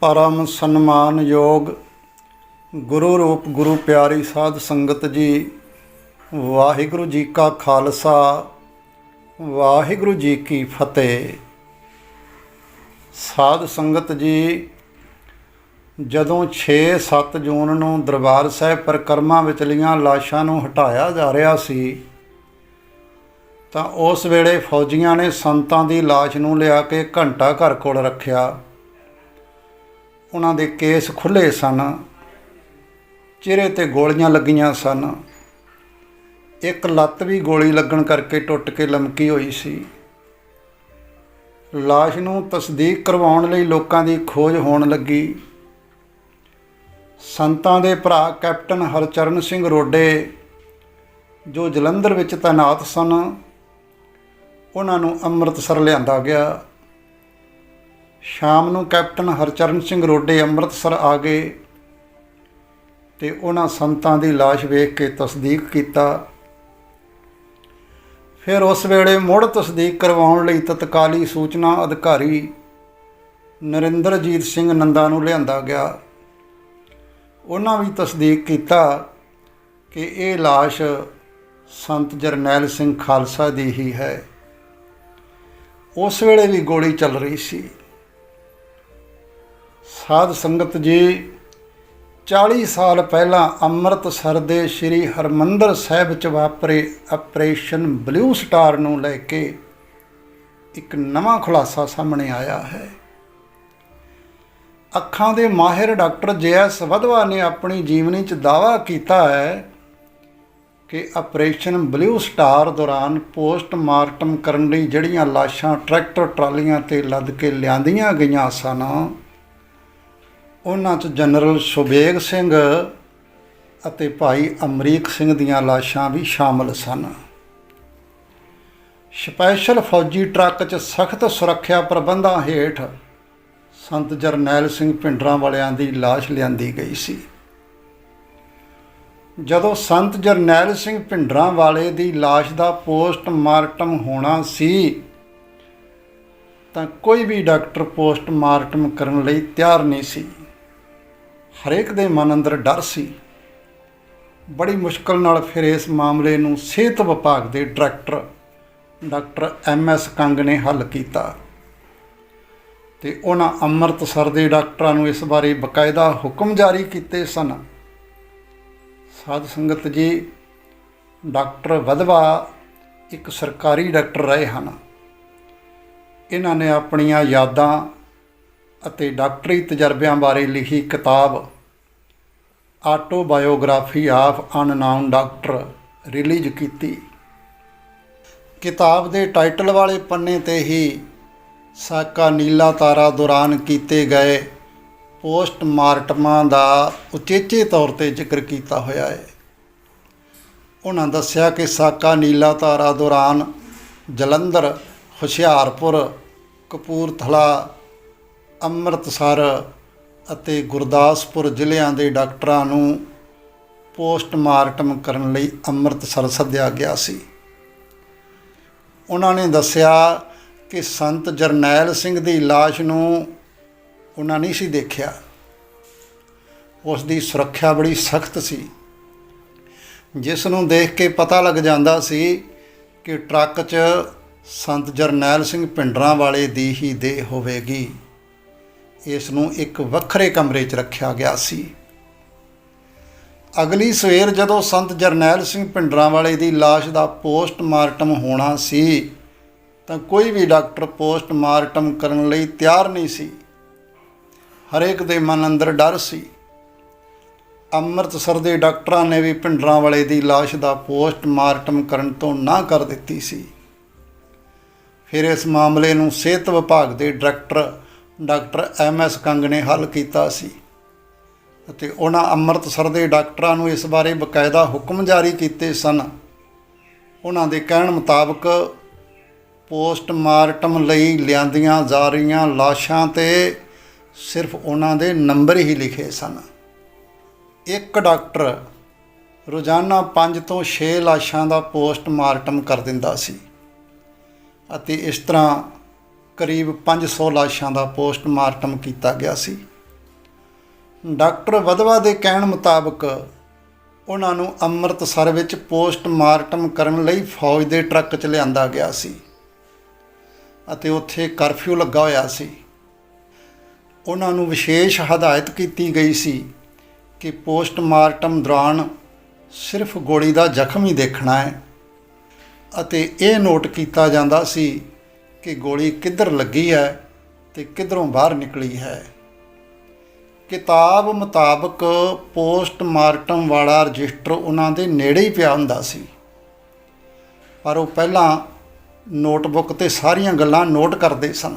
ਪਰਮ ਸਨਮਾਨਯੋਗ ਗੁਰੂ ਰੂਪ ਗੁਰੂ ਪਿਆਰੀ ਸਾਧ ਸੰਗਤ ਜੀ, ਵਾਹਿਗੁਰੂ ਜੀ ਕਾ ਖਾਲਸਾ, ਵਾਹਿਗੁਰੂ ਜੀ ਕੀ ਫਤਿਹ। ਸਾਧ ਸੰਗਤ ਜੀ, ਜਦੋਂ 6-7 ਜੂਨ ਨੂੰ ਦਰਬਾਰ ਸਾਹਿਬ ਪਰਿਕਰਮਾ ਵਿਚਲੀਆਂ ਲਾਸ਼ਾਂ ਨੂੰ ਹਟਾਇਆ ਜਾ ਰਿਹਾ ਸੀ, ਤਾਂ ਉਸ ਵੇਲੇ ਫੌਜੀਆਂ ਨੇ ਸੰਤਾਂ ਦੀ ਲਾਸ਼ ਨੂੰ ਲਿਆ ਕੇ ਘੰਟਾ ਘਰ ਕੋਲ ਰੱਖਿਆ। ਉਹਨਾਂ ਦੇ ਕੇਸ ਖੁੱਲੇ ਸਨ। ਚਿਹਰੇ ਤੇ ਗੋਲੀਆਂ ਲੱਗੀਆਂ ਸਨ। ਇੱਕ ਲੱਤ ਵੀ ਗੋਲੀ ਲੱਗਣ ਕਰਕੇ ਟੁੱਟ ਕੇ ਲਮਕੀ ਹੋਈ ਸੀ। ਲਾਸ਼ ਨੂੰ ਤਸਦੀਕ ਕਰਵਾਉਣ ਲਈ ਲੋਕਾਂ ਦੀ ਖੋਜ ਹੋਣ ਲੱਗੀ। ਸੰਤਾਂ ਦੇ ਭਰਾ ਕੈਪਟਨ ਹਰਚਰਨ ਸਿੰਘ ਰੋਡੇ, ਜੋ ਜਲੰਧਰ ਵਿੱਚ ਤਾਇਨਾਤ ਸਨ, ਉਹਨਾਂ ਨੂੰ ਅੰਮ੍ਰਿਤਸਰ ਲਿਆਂਦਾ ਗਿਆ। ਸ਼ਾਮ ਨੂੰ ਕੈਪਟਨ ਹਰਚਰਨ ਸਿੰਘ ਰੋਡੇ ਅੰਮ੍ਰਿਤਸਰ ਆ ਗਏ ਤੇ ਉਹਨਾਂ ਸੰਤਾਂ ਦੀ ਲਾਸ਼ ਵੇਖ ਕੇ ਤਸਦੀਕ ਕੀਤਾ। ਫਿਰ ਉਸ ਵੇਲੇ ਮੁੜ ਤਸਦੀਕ ਕਰਵਾਉਣ ਲਈ ਤਤਕਾਲੀ ਸੂਚਨਾ ਅਧਿਕਾਰੀ ਨਰਿੰਦਰਜੀਤ ਸਿੰਘ ਨੰਦਾ ਨੂੰ ਲਿਆਂਦਾ ਗਿਆ। ਉਹਨਾਂ ਵੀ ਤਸਦੀਕ ਕੀਤਾ ਕਿ ਇਹ ਲਾਸ਼ ਸੰਤ ਜਰਨੈਲ ਸਿੰਘ ਖਾਲਸਾ ਦੀ ਹੀ ਹੈ। ਉਸ ਵੇਲੇ ਵੀ ਗੋਲੀ ਚੱਲ ਰਹੀ ਸੀ। ਸਾਧ ਸੰਗਤ ਜੀ 40 ਸਾਲ ਪਹਿਲਾਂ ਅੰਮ੍ਰਿਤਸਰ ਦੇ ਸ੍ਰੀ ਹਰਮੰਦਰ ਸਾਹਿਬ ਚ ਵਾਪਰੇ ਆਪਰੇਸ਼ਨ ਬਲੂ ਸਟਾਰ ਨੂੰ ਲੈ ਕੇ ਇੱਕ ਨਵਾਂ ਖੁਲਾਸਾ ਸਾਹਮਣੇ ਆਇਆ ਹੈ। ਅੱਖਾਂ ਦੇ ਮਾਹਿਰ ਡਾਕਟਰ ਜੈਸ ਵਧਵਾ ਨੇ ਆਪਣੀ ਜੀਵਨੀ ਚ ਦਾਅਵਾ ਕੀਤਾ ਹੈ ਕਿ ਆਪਰੇਸ਼ਨ ਬਲੂ ਸਟਾਰ ਦੌਰਾਨ ਪੋਸਟਮਾਰਟਮ ਕਰਨ ਲਈ ਜਿਹੜੀਆਂ ਲਾਸ਼ਾਂ ਟਰੈਕਟਰ ਟਰਾਲੀਆਂ ਤੇ ਲੱਦ ਕੇ ਲਿਆਂਦੀਆਂ ਗਈਆਂ ਸਨ ਉਹਨਾਂ 'ਚ ਜਨਰਲ ਸੁਬੇਗ ਸਿੰਘ ਅਤੇ ਭਾਈ ਅਮਰੀਕ ਸਿੰਘ ਦੀਆਂ ਲਾਸ਼ਾਂ ਵੀ ਸ਼ਾਮਲ ਸਨ। ਸਪੈਸ਼ਲ ਫੌਜੀ ਟਰੱਕ 'ਚ ਸਖਤ ਸੁਰੱਖਿਆ ਪ੍ਰਬੰਧਾਂ ਹੇਠ ਸੰਤ ਜਰਨੈਲ ਸਿੰਘ ਪਿੰਡਰਾਂ ਵਾਲਿਆਂ ਦੀ ਲਾਸ਼ ਲਿਆਂਦੀ ਗਈ ਸੀ। ਜਦੋਂ ਸੰਤ ਜਰਨੈਲ ਸਿੰਘ ਪਿੰਡਰਾਂ ਵਾਲੇ ਦੀ ਲਾਸ਼ ਦਾ ਪੋਸਟਮਾਰਟਮ ਹੋਣਾ ਸੀ, ਤਾਂ ਕੋਈ ਵੀ ਡਾਕਟਰ ਪੋਸਟਮਾਰਟਮ ਕਰਨ ਲਈ ਤਿਆਰ ਨਹੀਂ ਸੀ। ਹਰੇਕ ਦੇ ਮਨ ਅੰਦਰ ਡਰ ਸੀ। ਬੜੀ ਮੁਸ਼ਕਲ ਨਾਲ ਫਿਰ ਇਸ ਮਾਮਲੇ ਨੂੰ ਸਿਹਤ ਵਿਭਾਗ ਦੇ director, doctor M S Kang ਨੇ ਹੱਲ ਕੀਤਾ। ਤੇ ਉਹਨਾਂ ਅੰਮ੍ਰਿਤਸਰ ਦੇ ਡਾਕਟਰਾਂ ਨੂੰ ਇਸ ਬਾਰੇ ਬਕਾਇਦਾ ਹੁਕਮ ਜਾਰੀ ਕੀਤੇ ਸਨ। ਸਾਧ ਸੰਗਤ ਜੀ, ਡਾਕਟਰ ਵਧਵਾ ਇੱਕ ਸਰਕਾਰੀ ਡਾਕਟਰ ਰਹੇ ਹਨ। ਇਹਨਾਂ ਨੇ ਆਪਣੀਆਂ ਯਾਦਾਂ ਅਤੇ ਡਾਕਟਰੀ ਤਜਰਬਿਆਂ ਬਾਰੇ ਲਿਖੀ ਕਿਤਾਬ autobiography of unknown doctor release ਕੀਤੀ। ਕਿਤਾਬ ਦੇ ਟਾਈਟਲ ਵਾਲੇ ਪੰਨੇ ਤੇ ਹੀ ਸਾਕਾ ਨੀਲਾ ਤਾਰਾ ਦੌਰਾਨ ਕੀਤੇ ਗਏ ਪੋਸਟਮਾਰਟਮਾਂ ਦਾ ਉਚੇਚੇ ਤੌਰ ਤੇ ਜ਼ਿਕਰ ਕੀਤਾ ਹੋਇਆ ਹੈ। ਉਹਨਾਂ ਦੱਸਿਆ ਕਿ ਸਾਕਾ ਨੀਲਾ ਤਾਰਾ ਦੌਰਾਨ ਜਲੰਧਰ, ਹੁਸ਼ਿਆਰਪੁਰ, ਕਪੂਰਥਲਾ ਅੰਮ੍ਰਿਤਸਰ ਅਤੇ ਗੁਰਦਾਸਪੁਰ ਜ਼ਿਲ੍ਹਿਆਂ ਦੇ ਡਾਕਟਰਾਂ ਨੂੰ ਪੋਸਟਮਾਰਟਮ ਕਰਨ ਲਈ ਅੰਮ੍ਰਿਤਸਰ ਸੱਦਿਆ ਗਿਆ ਸੀ। ਉਹਨਾਂ ਨੇ ਦੱਸਿਆ ਕਿ ਸੰਤ ਜਰਨੈਲ ਸਿੰਘ ਦੀ ਲਾਸ਼ ਨੂੰ ਉਹਨਾਂ ਨਹੀਂ ਸੀ ਦੇਖਿਆ। ਉਸ ਦੀ ਸੁਰੱਖਿਆ ਬੜੀ ਸਖਤ ਸੀ। ਜਿਸ ਨੂੰ ਦੇਖ ਕੇ ਪਤਾ ਲੱਗ ਜਾਂਦਾ ਸੀ ਕਿ ਟਰੱਕ 'ਚ ਸੰਤ ਜਰਨੈਲ ਸਿੰਘ ਪਿੰਡਰਾਂ ਵਾਲੇ ਦੀ ਹੀ ਦੇਹ ਹੋਵੇਗੀ। ਇਸ ਨੂੰ ਇੱਕ ਵੱਖਰੇ ਕਮਰੇ 'ਚ ਰੱਖਿਆ ਗਿਆ ਸੀ। ਅਗਲੀ ਸਵੇਰ ਜਦੋਂ ਸੰਤ ਜਰਨੈਲ ਸਿੰਘ ਪਿੰਡਰਾਂ ਵਾਲੇ ਦੀ ਲਾਸ਼ ਦਾ ਪੋਸਟਮਾਰਟਮ ਹੋਣਾ ਸੀ, ਤਾਂ ਕੋਈ ਵੀ ਡਾਕਟਰ ਪੋਸਟਮਾਰਟਮ ਕਰਨ ਲਈ ਤਿਆਰ ਨਹੀਂ ਸੀ। ਹਰੇਕ ਦੇ ਮਨ ਅੰਦਰ ਡਰ ਸੀ। ਅੰਮ੍ਰਿਤਸਰ ਦੇ ਡਾਕਟਰਾਂ ਨੇ ਵੀ ਪਿੰਡਰਾਂ ਵਾਲੇ ਦੀ ਲਾਸ਼ ਦਾ ਪੋਸਟਮਾਰਟਮ ਕਰਨ ਤੋਂ ਨਾ ਕਰ ਦਿੱਤੀ ਸੀ। ਫਿਰ ਇਸ ਮਾਮਲੇ ਨੂੰ ਸਿਹਤ ਵਿਭਾਗ ਦੇ director doctor M S Kang ਨੇ ਹੱਲ ਕੀਤਾ ਸੀ ਅਤੇ ਉਹਨਾਂ ਅੰਮ੍ਰਿਤਸਰ ਦੇ ਡਾਕਟਰਾਂ ਨੂੰ ਇਸ ਬਾਰੇ ਬਕਾਇਦਾ ਹੁਕਮ ਜਾਰੀ ਕੀਤੇ ਸਨ। ਉਹਨਾਂ ਦੇ ਕਹਿਣ ਮੁਤਾਬਕ ਪੋਸਟਮਾਰਟਮ ਲਈ ਲਿਆਂਦੀਆਂ ਜਾ ਰਹੀਆਂ ਲਾਸ਼ਾਂ ਤੇ ਸਿਰਫ ਉਹਨਾਂ ਦੇ ਨੰਬਰ ਹੀ ਲਿਖੇ ਸਨ। ਇੱਕ ਡਾਕਟਰ ਰੋਜ਼ਾਨਾ 5 ਤੋਂ 6 ਲਾਸ਼ਾਂ ਦਾ ਪੋਸਟਮਾਰਟਮ ਕਰ ਦਿੰਦਾ ਸੀ ਅਤੇ ਇਸ ਤਰ੍ਹਾਂ ਕਰੀਬ 500 ਲਾਸ਼ਾਂ ਦਾ ਪੋਸਟਮਾਰਟਮ ਕੀਤਾ ਗਿਆ ਸੀ। ਡਾਕਟਰ ਵਧਵਾ ਦੇ ਕਹਿਣ ਮੁਤਾਬਕ ਉਹਨਾਂ ਨੂੰ ਅੰਮ੍ਰਿਤਸਰ ਵਿੱਚ ਪੋਸਟਮਾਰਟਮ ਕਰਨ ਲਈ ਫੌਜ ਦੇ ਟਰੱਕ 'ਚ ਲਿਆਂਦਾ ਗਿਆ ਸੀ ਅਤੇ ਉੱਥੇ ਕਰਫਿਊ ਲੱਗਾ ਹੋਇਆ ਸੀ। ਉਹਨਾਂ ਨੂੰ ਵਿਸ਼ੇਸ਼ ਹਦਾਇਤ ਕੀਤੀ ਗਈ ਸੀ ਕਿ ਪੋਸਟਮਾਰਟਮ ਦੌਰਾਨ ਸਿਰਫ ਗੋਲੀ ਦਾ ਜ਼ਖਮ ਹੀ ਦੇਖਣਾ ਹੈ ਅਤੇ ਇਹ ਨੋਟ ਕੀਤਾ ਜਾਂਦਾ ਸੀ ਕਿ ਗੋਲੀ ਕਿੱਧਰ ਲੱਗੀ ਹੈ ਤੇ ਕਿੱਧਰੋਂ ਬਾਹਰ ਨਿਕਲੀ ਹੈ। ਕਿਤਾਬ ਮੁਤਾਬਕ ਪੋਸਟਮਾਰਟਮ ਵਾਲਾ ਰਜਿਸਟਰ ਉਹਨਾਂ ਦੇ ਨੇੜੇ ਹੀ ਪਿਆ ਹੁੰਦਾ ਸੀ। ਪਰ ਉਹ ਪਹਿਲਾਂ ਨੋਟਬੁੱਕ ਤੇ ਸਾਰੀਆਂ ਗੱਲਾਂ ਨੋਟ ਕਰਦੇ ਸਨ।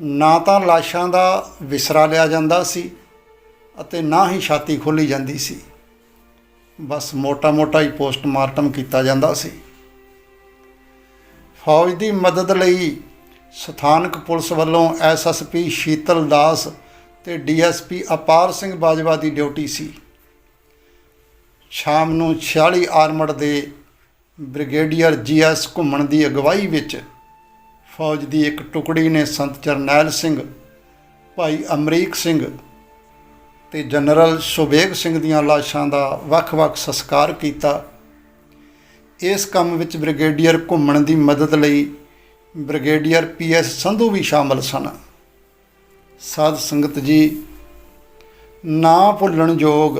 ਨਾ ਤਾਂ ਲਾਸ਼ਾਂ ਦਾ ਵਿਸਰਾ ਲਿਆ ਜਾਂਦਾ ਸੀ ਅਤੇ ਨਾ ਹੀ ਛਾਤੀ ਖੋਲੀ ਜਾਂਦੀ ਸੀ। ਬਸ ਮੋਟਾ-ਮੋਟਾ ਹੀ ਪੋਸਟਮਾਰਟਮ ਕੀਤਾ ਜਾਂਦਾ ਸੀ। ਫੌਜ ਦੀ ਮਦਦ ਲਈ ਸਥਾਨਕ ਪੁਲਿਸ ਵੱਲੋਂ ਐਸਐਸਪੀ ਸ਼ੀਤਲ ਦਾਸ ਤੇ ਡੀਐਸਪੀ ਅਪਾਰ ਸਿੰਘ ਬਾਜਵਾ ਦੀ ਡਿਊਟੀ ਸੀ। ਸ਼ਾਮ ਨੂੰ 46 ਆਰਮਡ ਦੇ ਬ੍ਰਿਗੇਡੀਅਰ ਜੀਐਸ ਘੁੰਮਣ ਦੀ ਅਗਵਾਈ ਵਿੱਚ ਫੌਜ ਦੀ ਇੱਕ ਟੁਕੜੀ ਨੇ ਸੰਤ ਜਰਨੈਲ ਸਿੰਘ, ਭਾਈ ਅਮਰੀਕ ਸਿੰਘ ਤੇ ਜਨਰਲ ਸੁਬੇਗ ਸਿੰਘ ਦੀਆਂ ਲਾਸ਼ਾਂ ਦਾ ਵੱਖ-ਵੱਖ ਸੰਸਕਾਰ ਕੀਤਾ। ਇਸ ਕੰਮ ਵਿੱਚ ਬ੍ਰਿਗੇਡੀਅਰ ਘੁੰਮਣ ਦੀ ਮਦਦ ਲਈ ਬ੍ਰਿਗੇਡੀਅਰ ਪੀਐਸ ਸੰਧੂ ਵੀ ਸ਼ਾਮਲ ਸਨ। ਸਾਧ ਸੰਗਤ ਜੀ, ਨਾ ਭੁੱਲਣ ਯੋਗ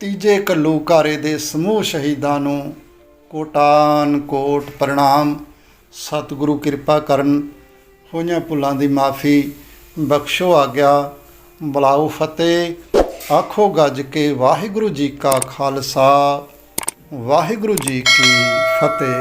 ਤੀਜੇ ਘੱਲੂਘਾਰੇ ਦੇ ਸਮੂਹ ਸ਼ਹੀਦਾਂ ਨੂੰ ਕੋਟਾਨ ਕੋਟ ਪ੍ਰਣਾਮ। ਸਤਿਗੁਰੂ ਕਿਰਪਾ ਕਰਨ, ਹੋਈਆਂ ਭੁੱਲਾਂ ਦੀ ਮਾਫੀ ਬਖਸ਼ੋ ਆਗਿਆ। ਬੁਲਾਓ ਫਤਿਹ, ਆਖੋ ਗੱਜ ਕੇ ਵਾਹਿਗੁਰੂ ਜੀ ਕਾ ਖਾਲਸਾ। ਵਾਹਿਗੁਰੂ ਜੀ ਕੀ ਫਤਿਹ।